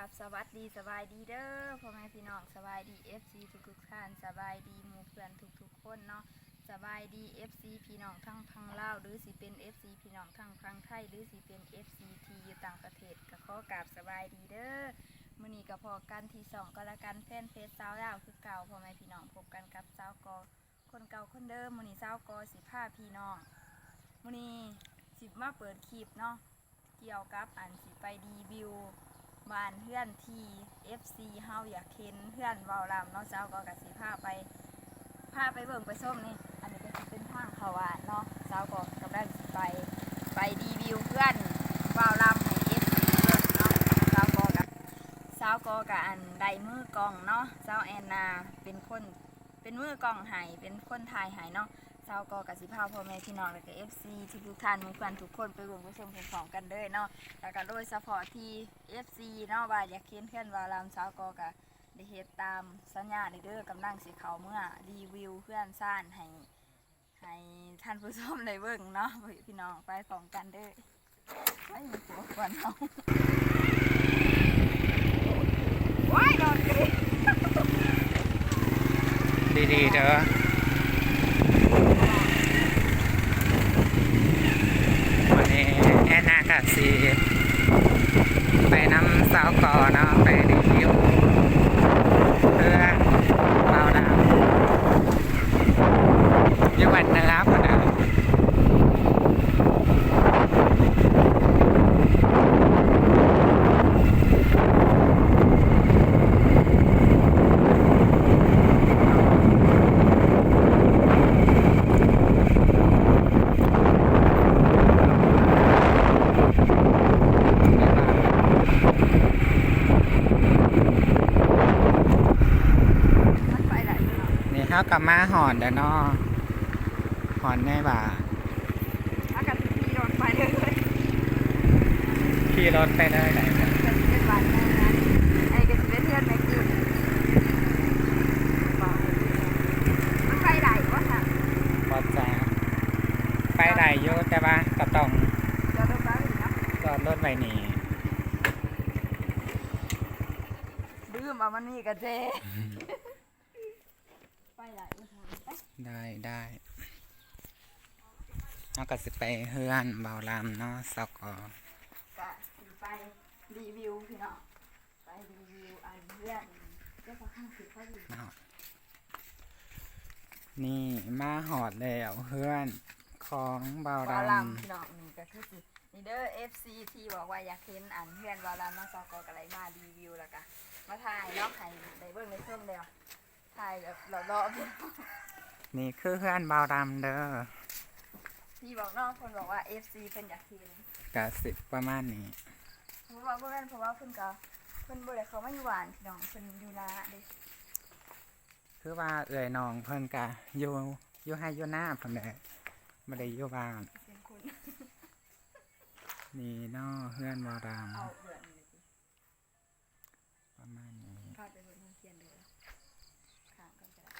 ราบสวัสดีสบายดีเด้อพ่อแม่พี่น้องสบายดี FC ทุกทุกท่านสบายดีหมู่เพื่อนทุกทุกคนเนาะสบายดี FC พี่น้องทั้งพังลาวหรือสิเป็น FC พี่น้องทั้งพังไทยหรือสิเป็น FC ที่อยู่ต่างประเทศก็ขอกราบสบายดีเด้อมื้อนี้ก็พอกันที่สองก็แล้วกันแฟนเฟซสาวลาวคือเก่าพ่อแม่พี่น้องพบกันกับสาวกอคนเก่าคนเดิมมื้อนี้สาวกอสิพาพี่น้องมื้อนี้สิมาเปิดคลิปเนาะเกี่ยวกับอันสิไปรีวิว บ้านเพื่อนที FC เฮาอยากเห็นเพื่อนเว้าลำเนาะเจ้าก็กสิพาไปพาไปเบิ่งไปส้มนี่ อันนี้ก็สิเป็นทางเขาว่าเนาะเจ้าก็กำลังสิไปไปรีวิวเพื่อนเว้าลำให้ FC เบิ่งเนาะเจ้าก็กับเจ้าก็กับอันไดมือกองเนาะเจ้าแอนนาเป็นคนเป็นมือกองหายเป็นคนถ่ายหายเนาะ เช้าก็กสิภาพ่อแม่พี่น้องแล้วก็เอฟซีทุกท่านมู่เพื่อนทุกคนไปรวมผู้ชมพร้อมกันเลยเนาะแล้วก็โดยเฉพาะที่เอฟซีเนาะว่าอยากเขียนเพื่อนวารามเช้าก็กะได้เฮ็ดตามสัญญาเด้อกำลังสิเขาเมื่อรีวิวเพื่อนซ่านให้ให้ท่านผู้ชมได้เบิ่งเนาะพี่น้องไปพร้อมกันเด้อไม่มีหัวควันเอาว้ายโดนกรีดดีๆเด้อวันนี้แอนนากับซีไปน้ำสาวก่อนเนาะไปรีวิวเพื่อนเบาดาวอยังวันนะครับนะ มันไปไหนเนาะ นี่ เขากลับมาหอนเด้อเนาะหอนในบ่าอากาศดีโดนไปเลยขี่รถไปเลยไหนกันเป็นเป็นวันแม่นะไอ้ก็จะเป็นเพื่อนแม็กกี้บอกมันไปไหนวะค่ะบอจ้าไปได้อยู่แต่ว่าก็ต้องเดี๋ยวเราไปอีกนะจอดรถไว้นี่ดื้อมามันมีกระเจไปไหนวะค่ะ ไปได้ได้เอาก็สิไปเฮือนเบาลามเนาะสกอกะสิไปรีวิวพี่น้องไปรีวิวอันเพื่อนเจ้าข้างสิเขาดีเนาะนี่มาหอดแล้วเฮือนของเบาววาลลัมพี่น้องนี่ก็คือสินี่เด้อ FC ที่บอกว่าอยากเห็นอันเพื่อนวาลัมน้องซอกอกอะไรมารีวิวแล้วกะมาถ่ายเนาะให้ได้เบิ่งในเพิ่มเดียวถ่ายแบบรอบๆำ นี่คือเฮือนเบาวลำเด้อพี่บอกน้องคนบอกว่า FC เพิ่นอยากเห็นกะสิประมาณนี้เพราะว่าเพื่อนเพราะว่าเพิ่นก็เพิ่นบ่ได้เขามาอยู่บ้านพี่น้องเพิ่นอยู่นาเด้คือว่าเอ่ยน้องเพิ่นกะอยู่อยู่ให้อยู่หน้าเพิ่นแหละไม่ได้อยู่บ้านเสียงคุณนี่เนาะเฮือนเบาวลเอาเบื่อนี่เลยสิำประมาณนี้ พาไปเบิ่งโรงเรียนเลยข้างกันก็ได้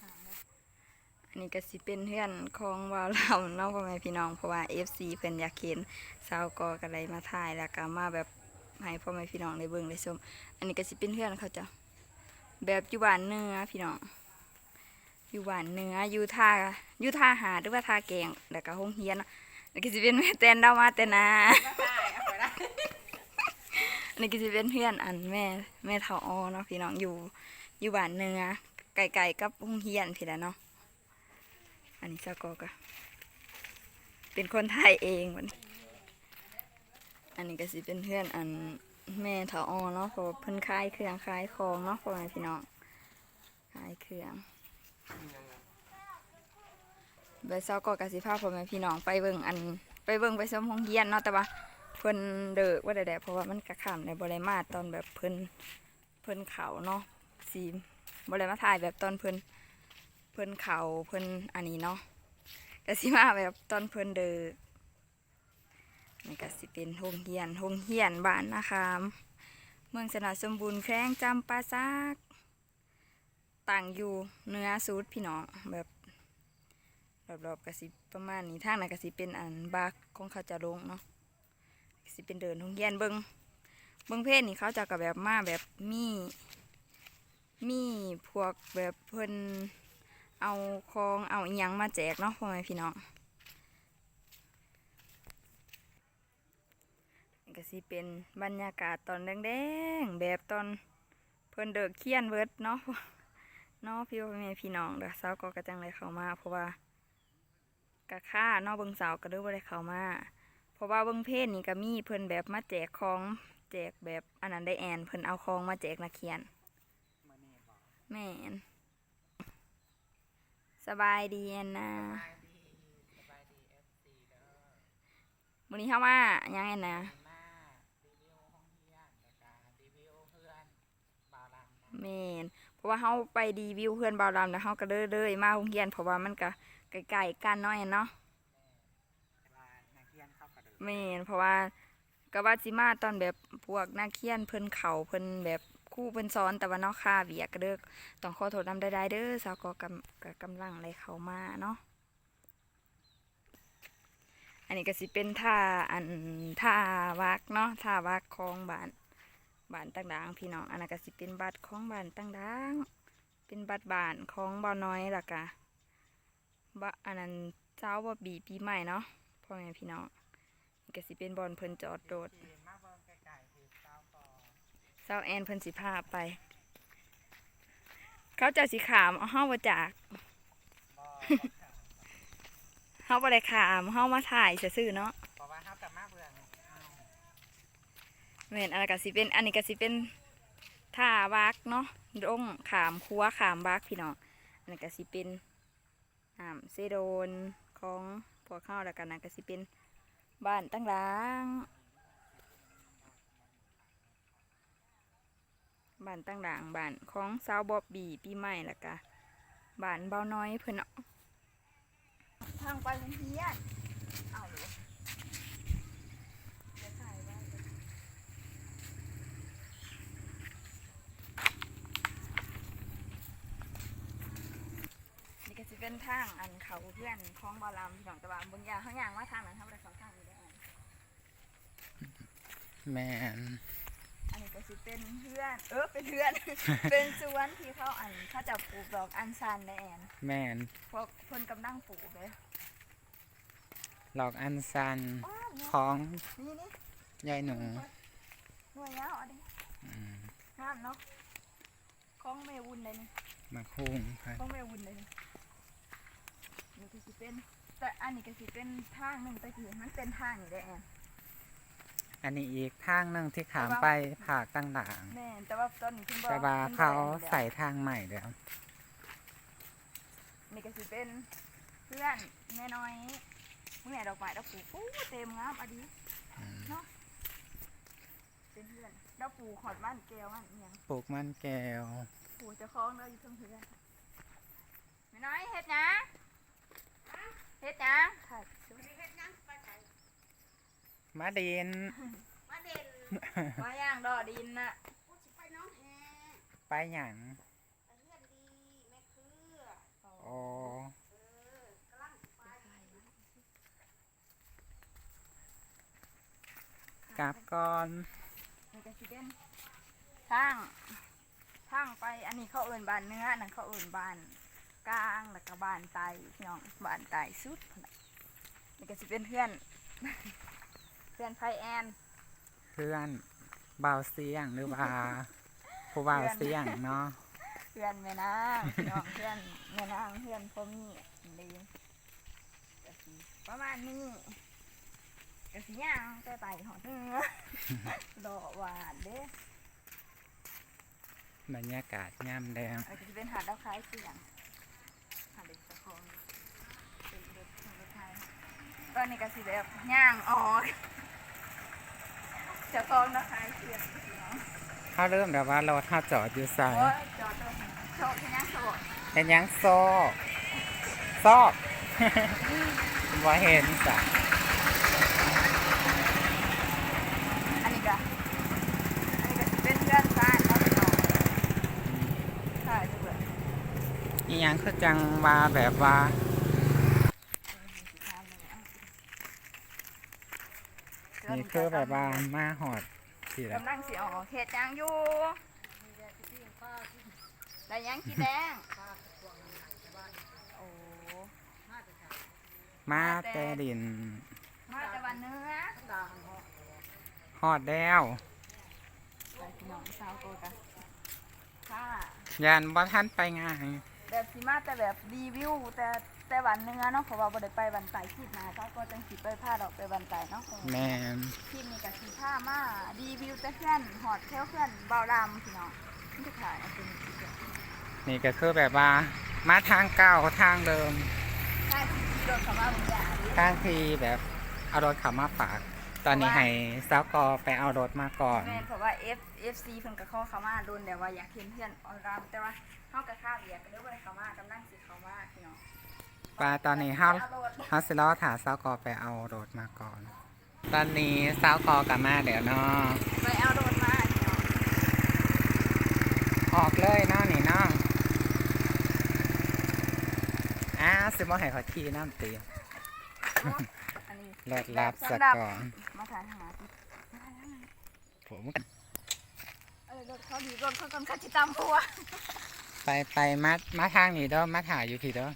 ข้างนะอั นนี้ก็สิเป็นเพื่อนของว่าเราเนาะพ่อแม่พี่น้องเพราะว่า FC เพิ่นอยากเห็นสาวกอกันเลยมาถ่ายแล้วก็มาแบบให้พ่อแม่พี่น้องได้เบิ่งได้ชมอันนี้ก็สิเป็นเพื่อนเขาจ้ะแบบอยู่บ้านเนื้อพี่น้องอยู่บ้านเนืออยู่ท่าอยู่ท่าหาหรือว่าท่าแกงแล้วก็ห้องเฮียนนาะแล้วก็สิเป็นแม่แตนดาวมาแต่นาอันนี้ก็สิเป็นเพื่อนอันแม่แม่เฒ่าอ้อเนาะพี่น้องอยู่อยู่บ้านเนื้อไกลๆกับห้องเฮียนพี่แหละเนาะ อันนี้สกอก็เป็นคนไทยเองวันนี้อันนี้ก็สิเป็นเพื่อนอันแม่เฒ่าออเนาะเพราะเพิ่นขายเครื่องขายของเนาะพ่อแม่พี่น้องขายเครื่องใบเซาก็กสิภาพพ่อแม่พี่น้องไปเบิ่งอันไปเบิ่งไปส้มห้องเฮียนเนาะแต่ว่าเพิ่นเด้อว่าได้ๆเพราะว่ามันกระข้ามในบ่ได้มาตอนแบบเพิ่นเพิ่นเขาเนาะสีบ่ได้มาถ่ายแบบตอนเพิ่น พิ่นเขาเพิ่นอันนี้เนาะก็สิมาแบบตอนเพิ่นเดอนี่ก็สิเป็นโรงเรียนโรงเรียนบ้านนะคะเมืองสนาสมบูรณ์แข้งจำปาซักต่างอยู่เนื้อสุดพี่น้องแบบรอบๆกระสิประมาณนี้ทางนั้นกระสิเป็นอันบาร์ของเขาจะลงเนาะกสิสิเป็นเดินโรงเรียนเบิงเบิงเพศนี่เขาจะกับแบบมาแบบมีมีพวกแบบเพิ่น เอาของเอาอิหยังมาแจกเนาะพ่อแม่พี่น้องนี่ก็สิเป็นบรรยากาศตอนแดงๆแบบตอนเพิ่นเดิกเคียนเวิร์ดเนาะเนาะพี่พ่อแม่พี่น้องเด้อสาวก็กระจังเลยเข้ามา เพราะว่ากะค่าเนาะเบิ่งสาวก็เด้อบ่ได้เข้ามาเพราะว่าเบิ่งเพศนี่ก็มีเพิ่นแบบมาแจกของแจกแบบอันนั้นได้แอนเพิ่นเอาของมาแจกนักเรียนมื้อนี้บอกแม่น สบายดีแอนนะสบายดีสบายดี FC เด้อมื้อนี้เฮามาหยังแอนนะมารีวิวห้องเรียนแล้วก็รีวิวเพื่อนบ่าวลำนะแม่นเพราะว่าเฮาไปรีวิวเพื่อนบ่าวลำแล้วเฮาก็เด้อเด้อมาโรงเรียนเพราะว่ามันก็ใกล้ๆกันเนาะแอนเนาะว่านักเรียนเข้ากระเดิแม่นเพราะว่าก็ว่าสิมาตอนแบบพวกนักเรียนเพิ่นเขาเพิ่นแบบ ครูเพิ่นสอนแต่ว่าเนาะค่าเวียกเด้อต้องขอโทษนำได้ๆเด้อสาวก็กำก็กำลังเลยเข้ามาเนาะอันนี้ก็สิเป็นท่าอันท่าวักเนาะท่าวักของบ้านบ้านต่างๆพี่น้องอันนั้นก็สิเป็นบัตรของบ้านต่างๆเป็นบัตรบ้านของบ่าวน้อยล่ะกะบะอันนั้นเจ้าบ่บีปีใหม่เนาะพ่อแม่พี่น้องก็สิเป็นบอลเพิ่นจอดโดด จีนมาเบิ่งไกลๆคือเจ้าก่อ เซาแอนเพิ่นสิพาไป เขาจะสิขามเอาเฮามาจากบ่เฮาบ่ได้ขามเฮามาถ่ายซื่อๆเนาะเพราะว่าเฮากับมาเบิ่งเอ้าแม่นอันนั้ก็สิเป็น อันนี้ก็สิเป็นท่าวักเนาะดงขามคัวขามวักพี่น้อง อันนี้ก็สิเป็นอ่ามเซโดนของพวกเฮาแล้วกันนั่นก็สิเป็นบ้านตั้งหล้าง บ้านตั้งหลางบ้านของสาวบอบบี้ปีใหม่แล้วก็บ้านเบาน้อยเพิ่นเนาะทางไปโรงเรียนเอาหรือจะถ่ายไว้เดี๋ยวนี่ก็สิเป็นทางอันเขาเพื่อนของบอลามพี่น้องแตะวันบางอย่างเขาอย่างว่าทางนั้นเขาไม่ได้สองทางนี้ได้อแม่นอันนี้ ก็สิเป็นเพื่อน เออเป็นเพื่อน เป็นสวนที่เขาอันเขาจะปลูกดอกอัญชันในแอนแม่นพวกเพิ่นกำลังปลูกเลยหลอกอันซันอ้าวเนี่ยของนี่นี่ยายหนู หน่วยยาวอันนี้อืมงามเนาะของแม่วุ้นเลยนี่มาคุ้งค่ะของแม่วุ้นเลยนี่นี่ก็สิเป็น แต่อันนี้ก็สิเป็นทางหนึ่งแต่คือมันเป็นทางนี่ได้แอน อันนี้อีกทางหนึงที่ขามไปผากต่างแม่นแต่ว่าตอนนี้เพิ่นๆบ่แต่ว่าพิ่นบ่เขาได้อันนี้แล้วใส่ทางใหม่เดี๋ยวนี่ก็สิเป็นเพื่อนแม่น้อยมึงไหนดอกไม้ดอกปลูกปูเต็มงามอะดีอืมเป็นเพื่อนดอกปลูกขอดบ้านแก้วมันอิหยังปลูกมันแก้วปลูกเจะคล้าของเราอยู่เทั้งเพื่อนแม่น้อยเฮ็ดหยังเฮ็ดหยังค่ะ มาดินมาเด่นมาย่างดอดินน่ะกูสิไปน้องแฮไปหยังไปเพื่อนดีแม่คือโอ้เออกำลังไปกลับก่อนนี่ก็สิเป็นทางทางไปอันนี้เขาเอิ่นบ้านเนื้อนั่นเขาเอิ่นบ้านกลางแล้วก็บ้านไตพี่น้องบ้านไตสุดพุ่นน่ะนี่ก็สิเป็นเพื่อนเพื่อนไพแอนเพื่อนเบาเสียงหรือว่าผู้เบาเสียงเนาะเพื่อนแม่นางพี่น้องเพื่อนแม่นางเพื่อนพ่อมีดีก็สิประมาณนี้ก็สิย่างไปไปหอดเนื้อดอกหวานเด้บรรยากาศย่ำแดงอันนี้ก็สิเป็นหาดดาวคล้ายเสียงหาดเด็กตะคองเป็นรถของรถไทยตอนนี้ก็สิแบบย่างออกเจะคลองดาวคล้ายเสียงพี่น้องเขาเริ่มแบบว่ารถเขาจอดอยู่ใส่โอ้ยจอดตรงโชคที่ย่างสวเป็นหยังโซกซอกว่าเห็นสะอันนี้ก็อันนี้ก็สิเป็นเพื่อนซ่านเนาะพี่น้องค่ะจะเบื่ออีหยังคือจังว่าแบบว่า เกินี่คือแบบว่ามาหอดสิละกำลังสิออกเฮ็ดหยังอยู่ได้หยังกินแดงโอ้มาแต่ดิน มาแต่วันเนื้อหอดแล้วไปพี่น้องสาวโกกันค่ะยานบ่ทันไปง่ายแบบสิมาแต่แบบรีวิวแต่ แต่วันเนื้อเนาะเพราะว่าบ่ได้ไปวันไต่คลิปหนะสาวโกจังสิไปพาดอกไปวันไต่เนาะแมนคลิปนี้ก็สิพามารีวิวแต่เพื่อนหอดเที่ยวเพื่อนเบาดำพี่น้องนี่คือถ่ายเอาเป็นคลิปเดียวนี่ก็คือแบบว่า มาทางเก่าทางเดิมถ่ายคลิปที่โดนเขามาบางอย่างดิทางที่แบบเอารถขับมาฝาก ตอนนี้ให้สาวกอไปเอารถมาก่อน แม่นเพราะว่า F FC เพิ่นก็เข้าเขามาโดนแต่ว่าอยากเห็นเพื่อนออนรามแต่ว่าเฮาก็ค่าเรียกก็เลยบ่ได้เข้ามากำลังสิเข้ามาพี่น้อง ปลาตอนนี้เฮาอรถเฮาสิรอถาสาวกอไปเอารถมาก่อน ตอนนี้สาวกอกลับมาเดี๋ยวเนาะไปเอารถมาพี่น้องออกเลยเนาะนี่เนาะอ้าวสิบ่ให้เขาขี่น้ำตีอันนี้เลิศลับสะก่อนมาถ่ายหาติผมเออรถเขาดีรถเขากำลังสิตามพัวไปไปมามาทางนี้เด้อมาถ่ายอยู่พี่เด้อ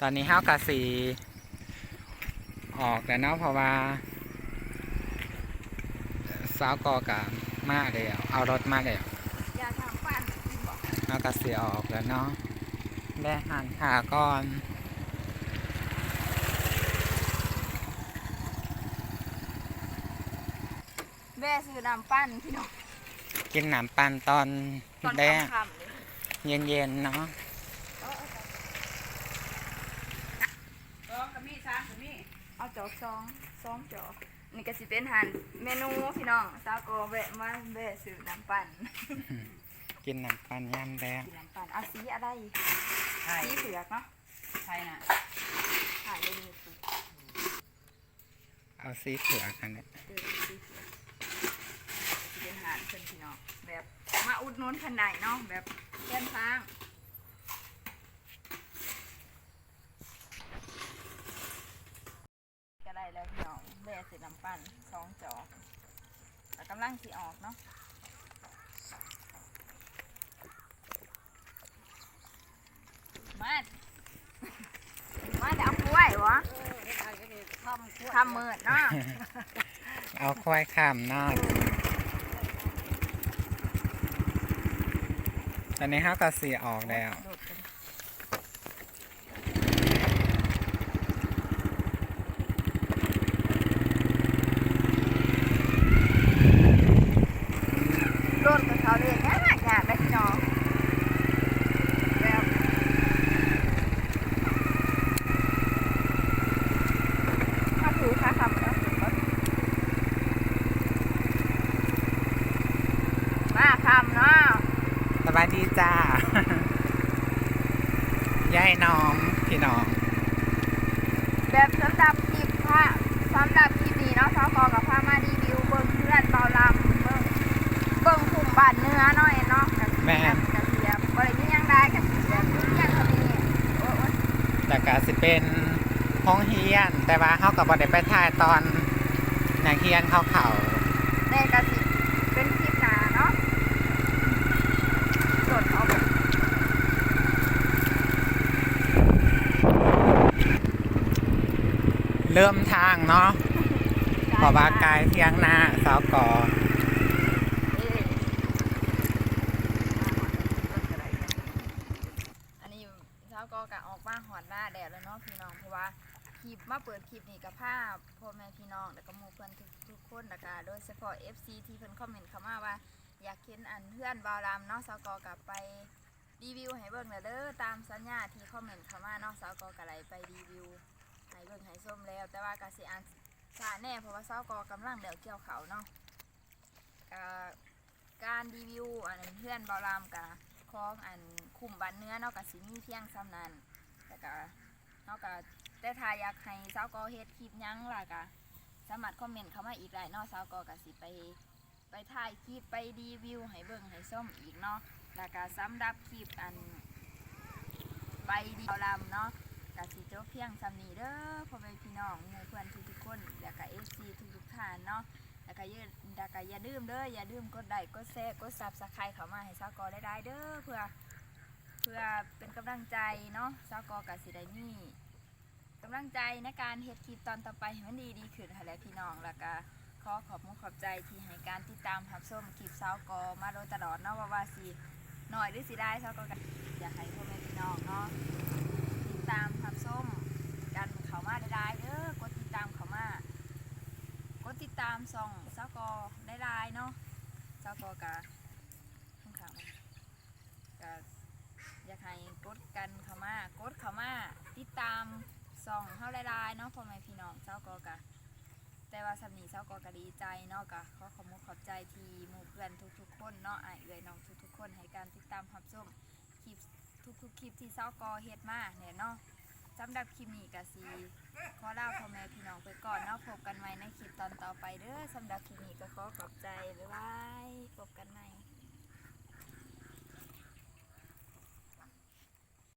ตอนนี้เฮากะสีออกแล้วเนาะเพราะว่าสาวกอกะมาเดี๋ยวเอารถมาเดี๋ยวอย่าทำปั้นกินบ่เฮากะสีออกแล้วเนาะแม่หันขาก่อนแม่ซื้อน้ำปั้นพี่น้องกินหนามปันตอนตอนแดงค่ำๆเลย เย็นๆเนาะ เอา จอกซองซองจอกนี่ก็สิเป็นอาหารเมนูพี่น้องสาวก็แวะมาแวะซื้อน้ำปั้นกินหนามปันย่ำแดงสีน้ำตาลเอาสีอะไรสีเผือกเนาะใช่น่ะถ่ายเลยสิเอาสีเผือกอันเนี้ยเออสีเผือกสีเป็นอาหารเพิ่นพี่น้องแบบมาอุดหนุนคันใดเนาะแบบแก้มทางก็ได้แล้วพี่น้ องแบ่สีน้ำปั้นสองจอกแต่กำลังสีออกเนาะมามาดเอากล้วยวะทำมืดเนาะเอาควายข้ามเนาะตอนนี้เฮากระสีออกแล้ว รถกับเขาเรียนยากยากเลยพี่น้องแบบมาถูค่าคำแล้วมาคำเนาะ สวัสดีจ้า ยาย น้องพี่น้อง แบบสำหรับคลิปพระสำหรับคลิปนี้เนาะสาวกอกับพามารีวิวเบิ้งเพื่อนเบาลำเบิ้งเบิ้งคุมบานเนื้อหน่อยเนาะกับแม่นกระเทียมบริยิ่งยังได้กับแบบยิ่งยังเขามีโอ้ยแต่ก็สิเป็นห้องเฮียน แต่ว่าเฮากับบ่ได้ไปถ่ายตอนนักเฮียนเขาเขา แม่กะสิเป็นคลิปหนาเนาะสดเอาแบบ เริ่มทางเนาะเพราะว่ากายเที่ยงหน้าสาวกอเอ๊ะอันนี้เช้าก็กะออกมาหอนหน้าแดดแล้วเนาะพี่น้องเพราะว่าคลิปมาเปิดคลิปนี่กับภาพพ่อแม่พี่น้องแล้วก็หมู่เพื่อนทุกทุกคนแล้วก็โดยเฉพาะ FC ที่เพิ่นคอมเมนต์เข้ามาว่า อยากเห็นอันเพื่อนบาวรามเนาะสาวกอกลับไปรีวิวให้เบิ่งแล้วเด้อตามสัญญาที่คอมเมนต์เข้ามาเนาะสาวกอกะไรไปรีวิวให้ เบิ่งให้ส้มแล้ว แต่ว่ากะสิอ่านช้าแน่เพราะว่าสาวกอกำลังเดี๋ยวเกี่ยวเขาเนาะกะการรีวิวอันเพื่อนบาวรามกะของอันคุมบันเนื้อเนาะกะสิมีเพียงซ้ำนั้นแต่กะเนาะกะแต่ถ้าอยากให้สาวกอเฮ็ดคลิปยังล่ะกะสามารถคอมเมนต์เข้ามาอีกได้เนาะสาวกอกะสิไปไปถ่ายคลิปไปรีวิวให้เบิ่งให้ส้มอีกเนาะแล้วก็สำหรับคลิปอันไปดีเอาลำเนาะ กะสิจบเพียงสำนีเด้อพ่อแม่พี่น้องหมู่เพื่อนทุกๆคนแล้วก็เอฟซีทุกๆท่านเนาะแล้วก็อย่าแล้วก็อย่าดื่มเด้ออย่าดื่มกดไลค์กดแชร์กดซับสไครต์เข้ามาให้สาวกอได้ได้เด้อเพื่อ เพื่อเป็นกำลังใจเนาะสาวกอกะสิได้มีกำลังใจในการเฮ็ดคลิปตอนต่อไปให้มันดีดีขึ้นค่ะและพี่น้องแล้วก็ขอขอบคุณขอบใจที่ให้การติดตามรับชมคลิปสาวกอมาโดยตลอดเนาะว่าว่าสิหน่อยหรือสิได้สาวกอก็อยากให้พ่อแม่พี่น้องเนาะติดตามกันเขามาได้ได้เด้อกดติดตามเขามากดติดตามส่องเจ้ากอได้ได้เนาะเจ้ากอกะข้างขางกะอยากให้กดกันเขามากดเขามาติดตามส่องเขาได้ได้เนาะพ่อแม่พี่น้องเจ้ากอกะแต่ว่าสำนีเจ้ากอกะดีใจเนาะกะขอขอบคุณขอบใจทีหมู่เพื่อนทุกๆคนเนาะไอเอ่ยน้องทุกๆคนให้การติดตามรับส้มคลิปทุกๆคลิปที่เศร้ากอเฮ็ดมาเนี่ยเนาะ สำหรับคลิปนี้ก็สีขอลาพ่อแม่พี่น้องไปก่อนเนาะพบกันใหม่ในคลิปตอนต่อไปเด้อสำหรับคลิปนี้ก็ขอขอบใจ บ๊ายบาย พบกันใหม่